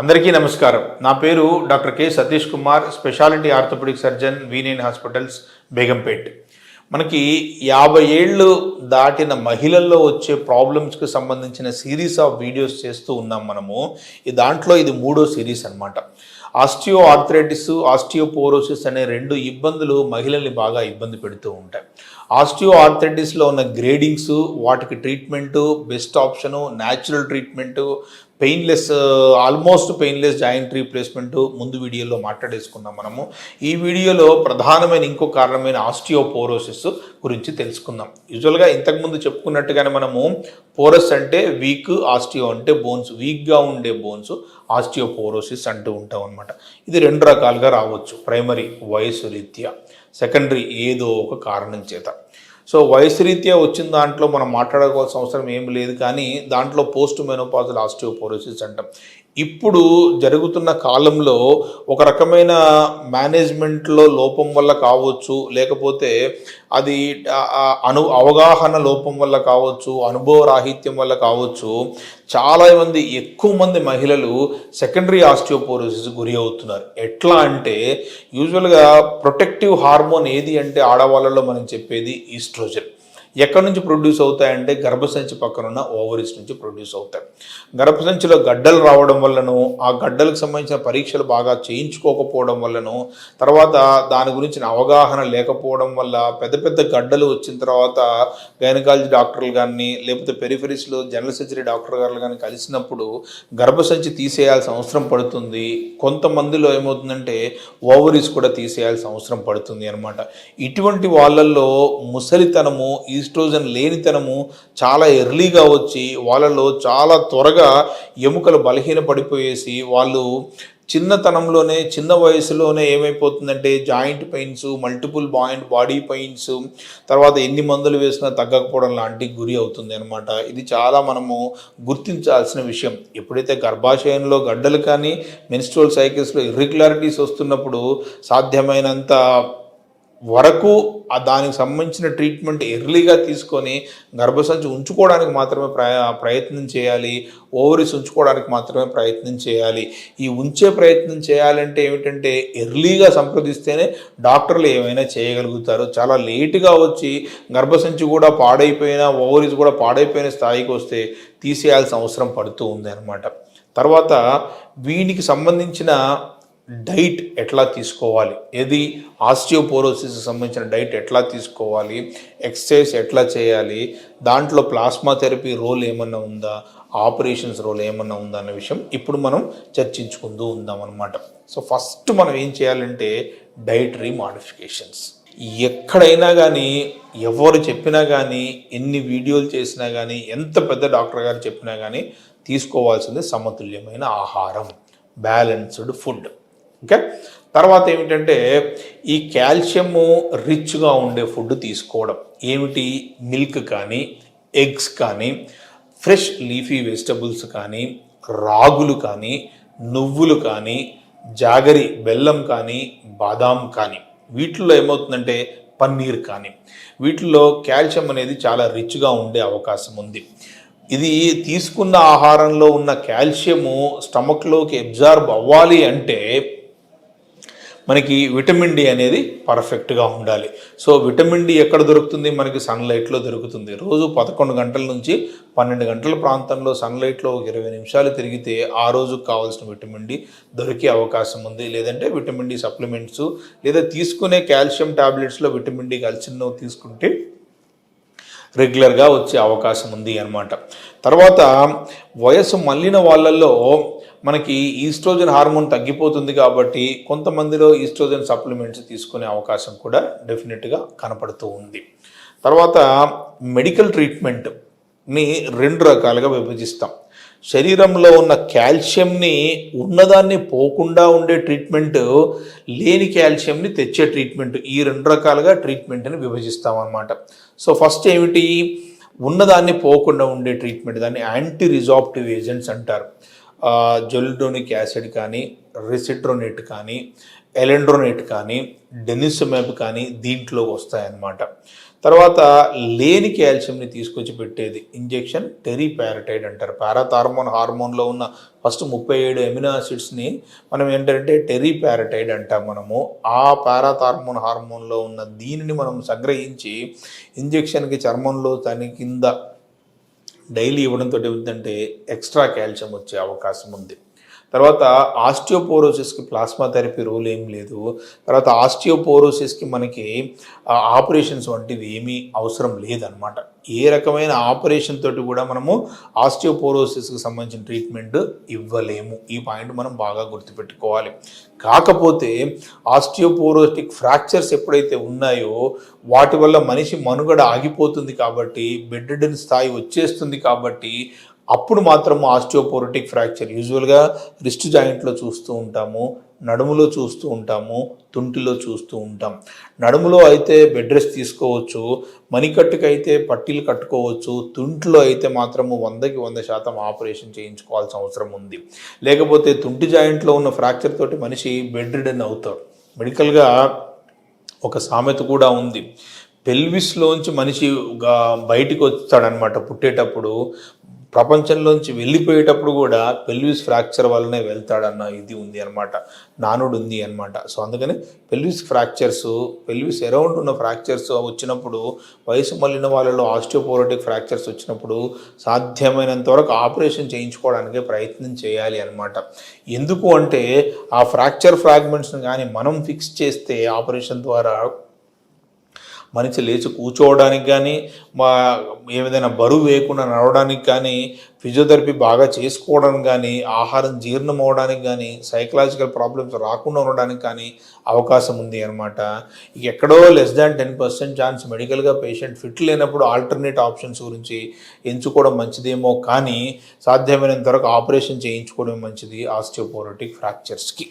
అందరికీ నమస్కారం. నా పేరు doctor K Satish Kumar speciality orthopaedic surgeon వీనేన్ hospitals Begumpet. మనకి యాభై ఏళ్ళు దాటిన మహిళల్లో వచ్చే ప్రాబ్లమ్స్కి సంబంధించిన సిరీస్ ఆఫ్ వీడియోస్ చేస్తూ ఉన్నాం మనము. ఈ దాంట్లో ఇది మూడో సిరీస్ అన్నమాట. ఆస్టియో ఆర్థరైటిస్ ఆస్టియోపోరోసిస్ అనే రెండు ఇబ్బందులు మహిళల్ని బాగా ఇబ్బంది పెడుతూ ఉంటాయి. ఆస్టియో ఆర్థరైటిస్లో ఉన్న గ్రేడింగ్స్ వాటికి treatment best option natural treatment painless almost painless joint replacement ముందు వీడియోలో మాట్లాడేసుకున్నాం మనము. ఈ వీడియోలో ప్రధానమైన ఇంకో కారణమైన ఆస్టియోపోరోసిస్ గురించి తెలుసుకుందాం. యూజువల్గా ఇంతకుముందు చెప్పుకున్నట్టుగానే మనము పోరస్ అంటే వీక్ ఆస్టియో అంటే బోన్స్ వీక్గా ఉండే బోన్స్ ఆస్టియోపోరోసిస్ అంటూ ఉంటాం అనమాట ఇది రెండు రకాలుగా రావచ్చు. ప్రైమరీ వయసు రీత్యా. సెకండరీ ఏదో ఒక కారణం చేత. సో వయసు రీత్యా వచ్చిన దాంట్లో మనం మాట్లాడుకోవాల్సిన అవసరం ఏం లేదు కానీ దాంట్లో పోస్ట్ మెనోపాజల్ ఆస్టియోపోరోసిస్ అంటాం. ఇప్పుడు జరుగుతున్న కాలంలో ఒక రకమైన మేనేజ్మెంట్లో లోపం వల్ల కావచ్చు లేకపోతే అది అను అవగాహన లోపం వల్ల కావచ్చు అనుభవ రాహిత్యం వల్ల కావచ్చు చాలా మంది ఎక్కువ మంది మహిళలు సెకండరీ ఆస్టియోపోరోసిస్ గురి అవుతున్నారు. ఎట్లా అంటే యూజువల్గా ప్రొటెక్టివ్ హార్మోన్ ఏది అంటే ఆడవాళ్ళలో మనం చెప్పేది ఈస్ట్రోజన్. ఎక్కడి నుంచి ప్రొడ్యూస్ అవుతాయంటే గర్భసంచి పక్కన ఉన్న ఓవరీస్ నుంచి ప్రొడ్యూస్ అవుతాయి. గర్భసంచిలో గడ్డలు రావడం వల్లను ఆ గడ్డలకు సంబంధించిన పరీక్షలు బాగా చేయించుకోకపోవడం వల్లను తర్వాత దాని గురించిన అవగాహన లేకపోవడం వల్ల పెద్ద పెద్ద గడ్డలు వచ్చిన తర్వాత గైనకాలజీ డాక్టర్లు కానీ లేకపోతే పెరిఫెరీస్లో జనరల్ సర్జరీ డాక్టర్ గారు కానీ కలిసినప్పుడు గర్భసంచి తీసేయాల్సిన అవసరం పడుతుంది. కొంతమందిలో ఏమవుతుందంటే ఓవరీస్ కూడా తీసేయాల్సిన అవసరం పడుతుంది అనమాట ఇటువంటి వాళ్ళల్లో ముసలితనము ఈస్ట్రోజన్ లేనితనము చాలా ఎర్లీగా వచ్చి వాళ్ళలో చాలా త్వరగా ఎముకలు బలహీన పడిపోయేసి వాళ్ళు చిన్నతనంలోనే చిన్న వయసులోనే ఏమైపోతుందంటే joint pains multiple joint body pains తర్వాత ఎన్ని మందులు వేసినా తగ్గకపోవడం లాంటి గురి అవుతుంది అనమాట ఇది చాలా మనము గుర్తించాల్సిన విషయం. ఎప్పుడైతే గర్భాశయంలో గడ్డలు కానీ మెన్స్ట్రోల్ సైకిల్స్లో ఇర్రెగ్యులారిటీస్ వస్తున్నప్పుడు సాధ్యమైనంత వరకు దానికి సంబంధించిన ట్రీట్మెంట్ ఎర్లీగా తీసుకొని గర్భసంచి ఉంచుకోవడానికి మాత్రమే ప్రయ ప్రయత్నం చేయాలి. ఓవరీస్ ఉంచుకోవడానికి మాత్రమే ప్రయత్నం చేయాలి. ఈ ఉంచే ప్రయత్నం చేయాలంటే ఏమిటంటే ఎర్లీగా సంప్రదిస్తేనే డాక్టర్లు ఏమైనా చేయగలుగుతారు. చాలా లేటుగా వచ్చి గర్భసంచి కూడా పాడైపోయిన ఓవరీస్ కూడా పాడైపోయిన స్థాయికి వస్తే తీసేయాల్సిన అవసరం పడుతూ ఉంది అనమాట తర్వాత వీనికి సంబంధించిన డైట్ ఎట్లా తీసుకోవాలి? ఏది ఆస్టియోపోరోసిస్ సంబంధించిన డైట్ ఎట్లా తీసుకోవాలి? ఎక్సర్సైజ్ ఎట్లా చేయాలి? దాంట్లో ప్లాస్మా థెరపీ రోల్ ఏమన్నా ఉందా? ఆపరేషన్స్ రోల్ ఏమన్నా ఉందా అన్న విషయం ఇప్పుడు మనం చర్చించుకుంటూ ఉందాం అనమాట సో ఫస్ట్ మనం ఏం చేయాలంటే డైటరీ మాడిఫికేషన్స్. ఎక్కడైనా కానీ ఎవరు చెప్పినా కానీ ఎన్ని వీడియోలు చేసినా కానీ ఎంత పెద్ద డాక్టర్ గారు చెప్పినా కానీ తీసుకోవాల్సింది సమతుల్యమైన ఆహారం. Balanced food. ఓకే? తర్వాత ఏమిటంటే ఈ కాల్షియము రిచ్గా ఉండే ఫుడ్ తీసుకోవడం. ఏమిటి? మిల్క్ కానీ ఎగ్స్ కానీ ఫ్రెష్ లీఫీ వెజిటబుల్స్ కానీ రాగులు కానీ నువ్వులు కానీ జాగరి బెల్లం కానీ బాదాం కానీ. వీటిల్లో ఏమవుతుందంటే పన్నీర్ కానీ. వీటిల్లో కాల్షియం అనేది చాలా రిచ్గా ఉండే అవకాశం ఉంది. ఇది తీసుకున్న ఆహారంలో ఉన్న కాల్షియము స్టమక్లోకి అబ్జార్బ్ అవ్వాలి అంటే మనకి విటమిన్ డి అనేది పర్ఫెక్ట్గా ఉండాలి. సో విటమిన్ డి ఎక్కడ దొరుకుతుంది? మనకి సన్లైట్లో దొరుకుతుంది. రోజు పదకొండు గంటల నుంచి పన్నెండు గంటల ప్రాంతంలో సన్లైట్లో ఒక ఇరవై నిమిషాలు తిరిగితే ఆ రోజుకు కావాల్సిన విటమిన్ డి దొరికే అవకాశం ఉంది. లేదంటే విటమిన్ డి సప్లిమెంట్స్ లేదా తీసుకునే కాల్షియం టాబ్లెట్స్లో విటమిన్ డి కలిసిన తీసుకుంటే రెగ్యులర్గా వచ్చే అవకాశం ఉంది అన్నమాట. తర్వాత వయసు మళ్ళిన వాళ్ళల్లో మనకి ఈస్ట్రోజన్ హార్మోన్ తగ్గిపోతుంది కాబట్టి కొంతమందిలో ఈస్ట్రోజన్ సప్లిమెంట్స్ తీసుకునే అవకాశం కూడా డెఫినెట్గా కనపడుతూ ఉంది. తర్వాత మెడికల్ ట్రీట్మెంట్ని రెండు రకాలుగా విభజిస్తాం. శరీరంలో ఉన్న కాల్షియంని ఉన్నదాన్ని పోకుండా ఉండే ట్రీట్మెంట్ లేని కాల్షియంని తెచ్చే ట్రీట్మెంట్ ఈ రెండు రకాలుగా ట్రీట్మెంట్ని విభజిస్తామన్నమాట. సో ఫస్ట్ ఏమిటి? ఉన్నదాన్ని పోకుండా ఉండే ట్రీట్మెంట్ దాన్ని యాంటీ రిజాప్టివ్ ఏజెంట్స్ అంటారు. జొల్డోనిక్ యాసిడ్ కానీ రెసిట్రోనేట్ కానీ ఎలెండ్రోనేట్ కానీ డెనిసమెబ్ కానీ దీంట్లో వస్తాయన్నమాట. తర్వాత లేని కాల్షియంని తీసుకొచ్చి పెట్టేది ఇంజెక్షన్ టెరీపారటైడ్ అంటారు. పారాథార్మోన్ హార్మోన్లో ఉన్న ఫస్ట్ ముప్పై ఏడు ఎమినాసిడ్స్ని మనం ఏంటంటే టెరీపారటైడ్ అంటాం మనము. ఆ పారాథార్మోన్ హార్మోన్లో ఉన్న దీనిని మనం సంగ్రహించి ఇంజెక్షన్కి చర్మంలో దాని కింద డైలీ ఇవ్వడంతో ఏమిటంటే ఎక్స్ట్రా కాల్షియం వచ్చే అవకాశం ఉంది. తర్వాత ఆస్టియోపోరోసిస్కి ప్లాస్మా థెరపీ రూల్ ఏం లేదు. తర్వాత ఆస్టియోపోరోసిస్కి మనకి ఆపరేషన్స్ వంటివి ఏమీ అవసరం లేదనమాట ఏ రకమైన ఆపరేషన్ తోటి కూడా మనము ఆస్టియోపోరోసిస్కి సంబంధించిన ట్రీట్మెంట్ ఇవ్వలేము. ఈ పాయింట్ మనం బాగా గుర్తుపెట్టుకోవాలి. కాకపోతే ఆస్టియోపోరోటిక్ ఫ్రాక్చర్స్ ఎప్పుడైతే ఉన్నాయో వాటి వల్ల మనిషి మనుగడ ఆగిపోతుంది కాబట్టి బెడ్ స్థాయి వచ్చేస్తుంది కాబట్టి అప్పుడు మాత్రం ఆస్టియోపోరటిక్ ఫ్రాక్చర్. యూజువల్గా రిస్ట్ జాయింట్లో చూస్తూ ఉంటాము నడుములో చూస్తూ ఉంటాము తుంటిలో చూస్తూ ఉంటాం. నడుములో అయితే బెడ్ రెస్ట్ తీసుకోవచ్చు మణికట్టుకైతే పట్టీలు కట్టుకోవచ్చు తుంటిలో అయితే మాత్రము వందకి వంద శాతం ఆపరేషన్ చేయించుకోవాల్సిన అవసరం ఉంది. లేకపోతే తుంటి జాయింట్లో ఉన్న ఫ్రాక్చర్ తోటి మనిషి బెడ్ రిడన్ అవుతాడు. మెడికల్గా ఒక సామెత కూడా ఉంది. పెల్విస్లోంచి మనిషి బయటికి వస్తాడనమాట పుట్టేటప్పుడు ప్రపంచంలోంచి వెళ్ళిపోయేటప్పుడు కూడా పెల్విస్ ఫ్రాక్చర్ వల్లనే వెళ్తాడన్న ఇది ఉంది అనమాట నానుడు ఉంది అనమాట సో అందుకని పెల్విస్ ఫ్రాక్చర్స్ పెల్విస్ అరౌండ్ ఉన్న ఫ్రాక్చర్స్ వచ్చినప్పుడు వయసు మళ్ళిన వాళ్ళలో ఆస్టియోపోరోటిక్ ఫ్రాక్చర్స్ వచ్చినప్పుడు సాధ్యమైనంత వరకు ఆపరేషన్ చేయించుకోవడానికి ప్రయత్నం చేయాలి అనమాట ఎందుకు అంటే ఆ ఫ్రాక్చర్ ఫ్రాగ్మెంట్స్ని కానీ మనం ఫిక్స్ చేస్తే ఆపరేషన్ ద్వారా మనిషి లేచి కూర్చోవడానికి కానీ మా ఏదైనా బరువు వేయకుండా నడవడానికి కానీ ఫిజియోథెరపీ బాగా చేసుకోవడానికి కానీ ఆహారం జీర్ణం అవ్వడానికి కానీ సైకలాజికల్ ప్రాబ్లమ్స్ రాకుండా ఉండడానికి కానీ అవకాశం ఉంది అనమాట ఎక్కడో less than ten percent chance మెడికల్గా patient fit లేనప్పుడు ఆల్టర్నేట్ ఆప్షన్స్ గురించి ఎంచుకోవడం మంచిదేమో కానీ సాధ్యమైనంత వరకు ఆపరేషన్ చేయించుకోవడం మంచిది. ఆస్టియోపోరోటిక్ ఫ్రాక్చర్స్కి